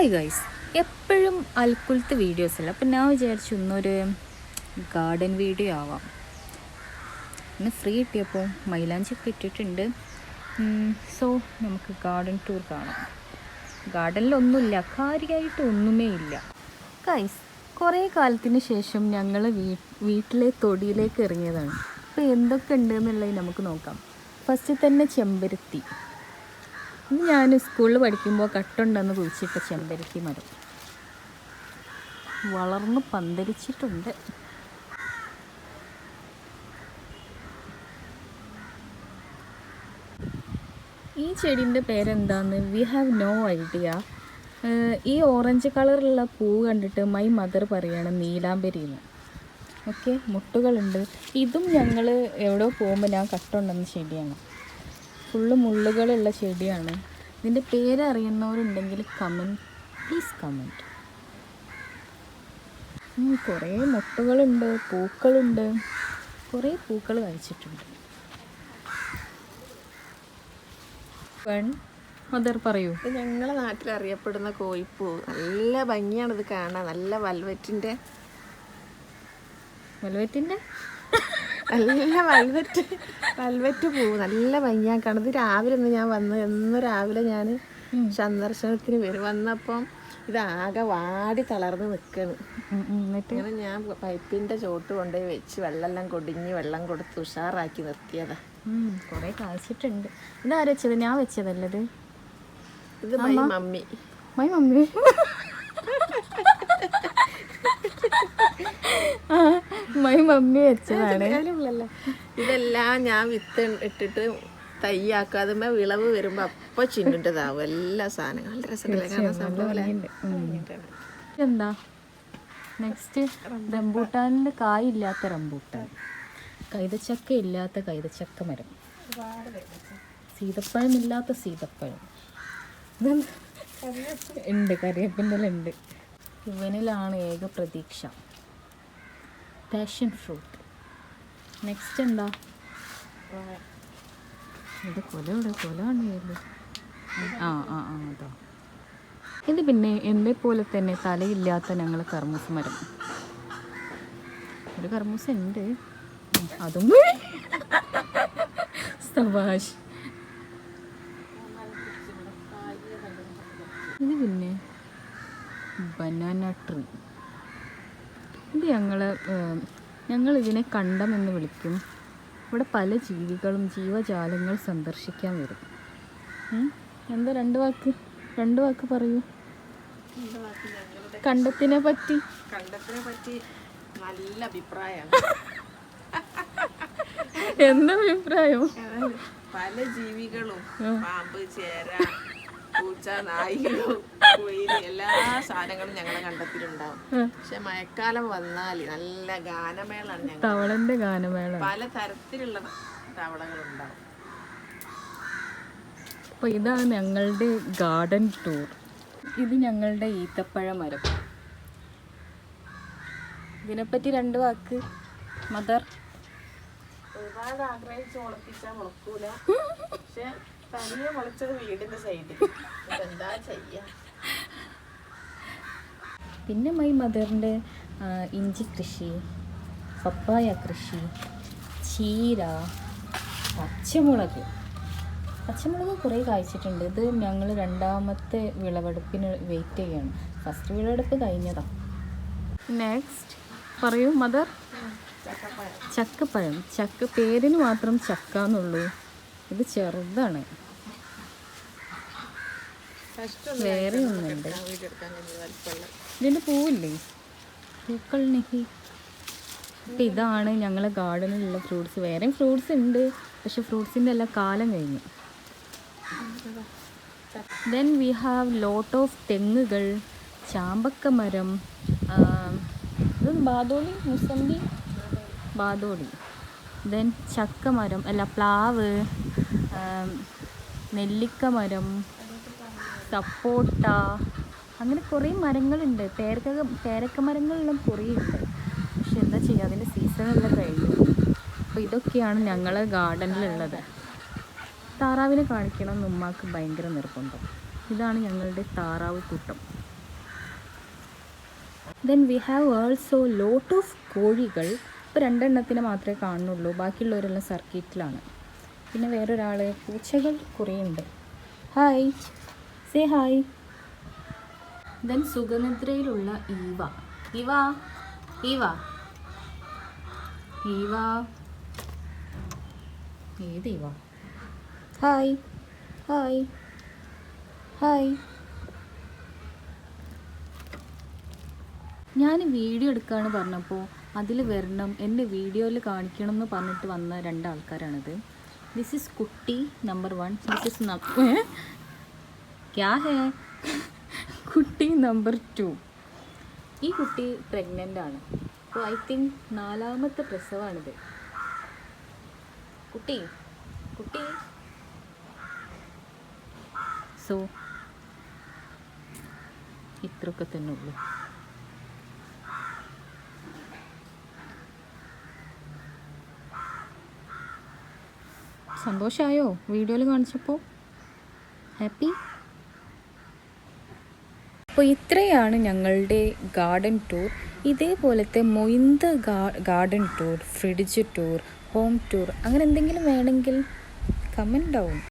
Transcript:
Hi guys എപ്പോഴും അൽക്കുലത്ത് videos അല്ല. അപ്പം ഞാൻ വിചാരിച്ചു ഇന്നൊരു ഗാർഡൻ വീഡിയോ ആവാം. ഇന്ന് ഫ്രീ കിട്ടിയപ്പോൾ മൈലാഞ്ചൊക്കെ ഇട്ടിട്ടുണ്ട്. സോ നമുക്ക് ഗാർഡൻ ടൂർ കാണാം. ഗാർഡനിലൊന്നുമില്ല കാര്യമായിട്ട് ഒന്നുമേ ഇല്ല. ഗൈസ് കുറേ കാലത്തിന് ശേഷം ഞങ്ങൾ വീ വീട്ടിലെ തൊടിയിലേക്ക് ഇറങ്ങിയതാണ്. അപ്പോൾ എന്തൊക്കെ ഉണ്ട് എന്നുള്ളത് നമുക്ക് നോക്കാം. ഫസ്റ്റ് തന്നെ ചെമ്പരത്തി. ഞാൻ സ്കൂളിൽ പഠിക്കുമ്പോൾ കട്ടുണ്ടെന്ന് കുഴിച്ചിട്ട ചെമ്പരത്തി മരം. വളർന്ന് പന്തലിച്ചിട്ടുണ്ട്. ഈ ചെടീന്റെ പേരെന്താന്ന്? വി ഹാവ് നോ ഐഡിയ ഈ ഓറഞ്ച് കളറുള്ള പൂ കണ്ടിട്ട് മൈ മദർ പറയാണ് നീലാംബരി എന്ന് ഓക്കെ മുട്ടുകളുണ്ട്. ഇതും ഞങ്ങൾ എവിടെ പോകുമ്പോൾ ഞാൻ കട്ടുണ്ടെന്ന് ചെടിയാണ്. ഫുള്ള് മുള്ളുകളുള്ള ചെടിയാണ്. ഇതിന്റെ പേര് അറിയുന്നവരുണ്ടെങ്കിൽ കമന്റ് പ്ലീസ് കമന്റ് കുറേ മുട്ടുകളുണ്ട് പൂക്കളുണ്ട്. കുറേ പൂക്കൾ കഴിച്ചിട്ടുണ്ട്. മദർ പറയൂ. ഇത് ഞങ്ങളെ നാട്ടിൽ അറിയപ്പെടുന്ന കോഴിപ്പൂ. നല്ല ഭംഗിയാണിത് കാണാൻ. നല്ല വൽവറ്റിന്റെ വെൽവെറ്റിന്റെ നല്ല വൽവറ്റ് വൽവറ്റ് പൂ നല്ല ഭംഗിയാണ് കാണുന്നത് ഇത് രാവിലെ ഒന്ന് ഞാൻ വന്ന് എന്ന് രാവിലെ ഞാൻ സന്ദർശനത്തിന് വരും വന്നപ്പം ഇതാകെ വാടി തളർന്ന് നിൽക്കണ് എന്നിട്ട്? അങ്ങനെ ഞാൻ പൈപ്പിന്റെ ചോട്ട് കൊണ്ടുപോയി വെച്ച് വെള്ളമെല്ലാം കൊടിഞ്ഞ് വെള്ളം കൊടുത്ത് ഉഷാറാക്കി നിർത്തിയതാ. കുറേ കാഴ്ചിട്ടുണ്ട് ഇതാര് വെച്ചത്? ഞാൻ വെച്ചതല്ലത് ഇത്? My mummy. My mummy. My mummy വെച്ചതാണ്. ഇതെല്ലാം ഞാൻ വിത്ത് ഇട്ടിട്ട് തയ്യാക്കാതെ വിളവ് വരുമ്പോ അപ്പൊ ചിന്നിട്ടതാവും എല്ലാ സാധനങ്ങളും. കാണാൻ എന്താ നെക്സ്റ്റ് കായില്ലാത്ത റംബൂട്ടാൻ. കൈതച്ചക്ക ഇല്ലാത്ത കൈതച്ചക്ക മരം. സീതപ്പഴം ഇല്ലാത്ത സീതപ്പഴം? ഉണ്ട്. കറിവേപ്പിന്റെ ഉണ്ട് ഇവനിലാണ് ഏക പ്രതീക്ഷ. പാഷൻ ഫ്രൂട്ട് നെക്സ്റ്റ് എന്താ? ഇത് കൊല ഇവിടെ കൊല കാണിയല്ലോ ആ ആ ആ അതോ. ഇത് പിന്നെ എന്നെ പോലെ തന്നെ തലയില്ലാത്ത ഞങ്ങൾ കർമ്മൂസ് മരം. ഒരു കർമ്മൂസ ഉണ്ട്. അതും സവാഷ് ഇത് പിന്നെ ബനാന ട്രീ. ഇത് ഞങ്ങൾ ഞങ്ങളിതിനെ കണ്ടം എന്ന് വിളിക്കും. ഇവിടെ പല ജീവികളും ജീവജാലങ്ങൾ സന്ദർശിക്കാൻ വരും? എന്താ രണ്ട് വാക്ക്? രണ്ട് വാക്ക് പറയൂ. കണ്ടത്തിനെ പറ്റി? കണ്ടത്തിനെ പറ്റി നല്ല അഭിപ്രായമാണ് എന്താ അഭിപ്രായം? പല ജീവികളും പാമ്പ് ചേര പൂച്ച നായികളും കുയിൽ എല്ലാ സാധനങ്ങളും ഞങ്ങൾ കണ്ടെത്തിയിട്ടുണ്ടാവും. പക്ഷെ മഴക്കാലം വന്നാൽ നല്ല ഗാനമേളാണ് ഞങ്ങൾ തവളന്റെ ഗാനമേള. പല തരത്തിലുള്ള തവളകളുണ്ടാവും. അപ്പൊ ഇതാണ് ഞങ്ങളുടെ ഗാർഡൻ ടൂർ. ഇത് ഞങ്ങളുടെ ഈത്തപ്പഴ മരം. ഇതിനെപ്പറ്റി രണ്ട് വാക്ക്. മദർ. ഒരുപാട് ആഗ്രഹിച്ച് മുളപ്പിച്ചാൽ മുളക്കൂല. പക്ഷെ തനിയെ മുളച്ചത് വീടിന്റെ സൈഡിൽ എന്താ ചെയ്യാ? പിന്നെ മൈ മദറിന്റെ ഇഞ്ചി കൃഷി പപ്പായ കൃഷി ചീര പച്ചമുളക്. പച്ചമുളക് കുറേ കായ്ച്ചിട്ടുണ്ട്. ഇത് ഞങ്ങൾ രണ്ടാമത്തെ വിളവെടുപ്പിന് വെയിറ്റ് ചെയ്യാണ്. ഫസ്റ്റ് വിളവെടുപ്പ് കഴിഞ്ഞതാണ് നെക്സ്റ്റ് പറയൂ മദർ ചക്കപ്പഴം. ചക്ക പേരിന് മാത്രം ചക്ക എന്നുള്ളൂ. ഇത് ചെറുതാണ്. വേറെ ഒന്നുണ്ട് ഇതിന്റെ പൂവില്ലേ? പൂക്കൾ നിഹി. അപ്പം ഇതാണ് ഞങ്ങളെ ഗാർഡനിലുള്ള ഫ്രൂട്ട്സ്. വേറെയും ഫ്രൂട്ട്സ് ഉണ്ട്. പക്ഷെ ഫ്രൂട്ട്സിന്റെ എല്ലാം കാലം കഴിഞ്ഞു. Then we have lot of തെങ്ങുകൾ ചാമ്പക്ക മരം ഇത് ബാദോളി മുസമ്പി ബാദോളി. ദെൻ ചക്ക മരം അല്ല പ്ലാവ് നെല്ലിക്ക മരം സപ്പോട്ട അങ്ങനെ കുറേ മരങ്ങളുണ്ട്. പേരക്ക പേരക്ക മരങ്ങളെല്ലാം കുറേ ഉണ്ട്. പക്ഷെ എന്താ ചെയ്യുക അതിന്റെ സീസണെല്ലാം കഴിഞ്ഞു. അപ്പോൾ ഇതൊക്കെയാണ് ഞങ്ങളെ ഗാർഡനിലുള്ളത് താറാവിനെ കാണിക്കണം എന്ന് ഉമ്മാക്ക് ഭയങ്കര നിർബന്ധം. ഇതാണ് ഞങ്ങളുടെ താറാവ് കൂട്ടം. Then we have also lot of കോഴികൾ. ഇപ്പോൾ രണ്ടെണ്ണത്തിന് മാത്രമേ കാണുന്നുള്ളൂ. ബാക്കിയുള്ളവരെല്ലാം സർക്കിറ്റിലാണ് പിന്നെ വേറൊരാൾ പൂച്ചകൾ കുറേ ഉണ്ട്. ഹായ് സേ ഹായ് ദെൻ സുഖനിദ്രയിലുള്ള ഈവ. Eva Eva. ഈവ. ഏത് ഈവ? ഹായ് ഹായ് ഹായ് ഞാൻ വീഡിയോ എടുക്കുകയാണ് പറഞ്ഞപ്പോൾ അതിൽ വരണം എന്റെ വീഡിയോയിൽ കാണിക്കണം എന്ന് പറഞ്ഞിട്ട് വന്ന രണ്ടാൾക്കാരാണിത്. ദിസ് ഇസ് കുട്ടി നമ്പർ വൺ ദിസ് ഇസ് ക്യാ ഹേ കുട്ടി നമ്പർ ടു. ഈ കുട്ടി പ്രഗ്നന്റ് ആണ്. അപ്പോൾ ഐ തിങ്ക് നാലാമത്തെ പ്രസവമാണിത് കുട്ടി കുട്ടി. സോ ഇത്രയൊക്കെ തന്നെ ഉള്ളൂ. സന്തോഷമായോ വീഡിയോയിൽ കാണിച്ചപ്പോൾ ഹാപ്പി അപ്പോൾ ഇത്രയാണ് ഞങ്ങളുടെ ഗാർഡൻ ടൂർ. ഇതേപോലത്തെ മൊയിന്ത garden tour fridge tour home tour അങ്ങനെ എന്തെങ്കിലും വേണമെങ്കിൽ കമന്റ് ഡൗൺ